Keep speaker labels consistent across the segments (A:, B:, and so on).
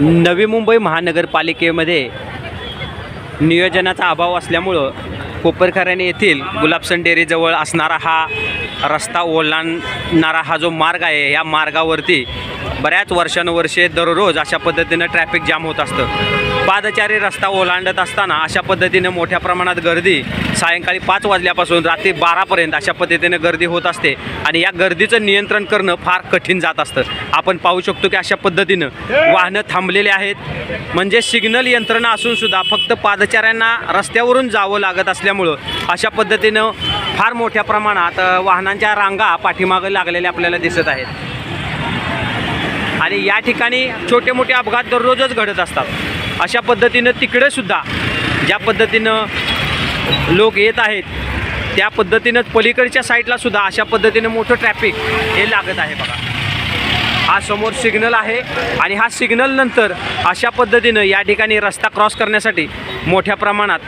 A: नवी मुंबई महानगरपालिकेमध्ये नियोजनाचा अभाव असल्यामुळं कोपरखऱ्याने येथील गुलाबसन डेअरीजवळ असणारा हा रस्ता ओलांडणारा हा जो मार्ग आहे या मार्गावरती बऱ्याच वर्षानुवर्षे दररोज अशा पद्धतीनं ट्रॅफिक जाम होत असतं. पादचारी रस्ता ओलांडत असताना अशा पद्धतीनं मोठ्या प्रमाणात गर्दी सायंकाळी पाच वाजल्यापासून रात्री बारापर्यंत अशा पद्धतीनं गर्दी होत असते आणि या गर्दीचं नियंत्रण करणं फार कठीण जात असतं. आपण पाहू शकतो की अशा पद्धतीनं वाहनं थांबलेले आहेत. म्हणजे सिग्नल यंत्रणा असून सुद्धा फक्त पादचाऱ्यांना रस्त्यावरून जावं लागत असल्यामुळं अशा पद्धतीनं फार मोठ्या प्रमाणात वाहनांच्या रांगा पाठीमागं लागलेल्या आपल्याला दिसत आहेत. आणि या ठिकाणी छोटे मोठे अपघात दररोजच घडत असतात. अशा पद्धतीनं तिकडे सुद्धा ज्या पद्धतीनं लोक येत आहेत त्या पद्धतीनं पलीकडच्या साईडला सुद्धा अशा पद्धतीनं मोठं ट्रॅफिक हे लागत आहे बघा. हा समोर सिग्नल आहे आणि हा सिग्नल नंतर अशा पद्धतीनं या ठिकाणी रस्ता क्रॉस करण्यासाठी मोठ्या प्रमाणात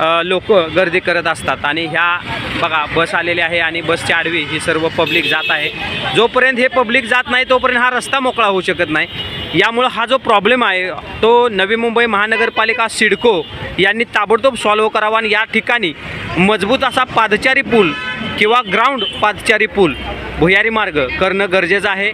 A: लोक गर्दी करत असतात. आणि ह्या बघा बस आलेली आहे आणि बसची आडवी ही सर्व पब्लिक जात आहे. जोपर्यंत हे पब्लिक जात नाही तोपर्यंत हा रस्ता मोकळा होऊ शकत नाही. यामुळं हा जो प्रॉब्लेम आहे तो नवी मुंबई महानगरपालिका सिडको यांनी ताबडतोब सॉल्व्ह करावा आणि या ठिकाणी मजबूत असा पादचारी पूल किंवा ग्राउंड पादचारी पूल भुयारी मार्ग करणं गरजेचं आहे.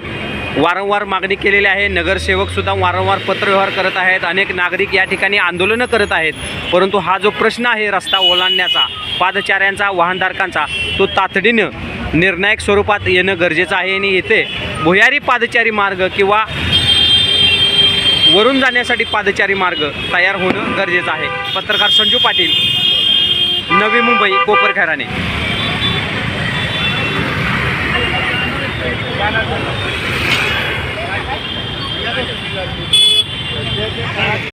A: वारंवार मागणी केलेली आहे. नगरसेवकसुद्धा वारंवार पत्रव्यवहार करत आहेत. अनेक नागरिक या ठिकाणी आंदोलनं करत आहेत. परंतु हा जो प्रश्न आहे रस्ता ओलांडण्याचा पादचाऱ्यांचा वाहनधारकांचा तो तातडीनं निर्णायक स्वरूपात येणं गरजेचं आहे. आणि येथे भुयारी पादचारी मार्ग किंवा वरून जाण्यासाठी पादचारी मार्ग तयार होणं गरजेचं आहे. पत्रकार संजू पाटील नवी मुंबई कोपरखैराने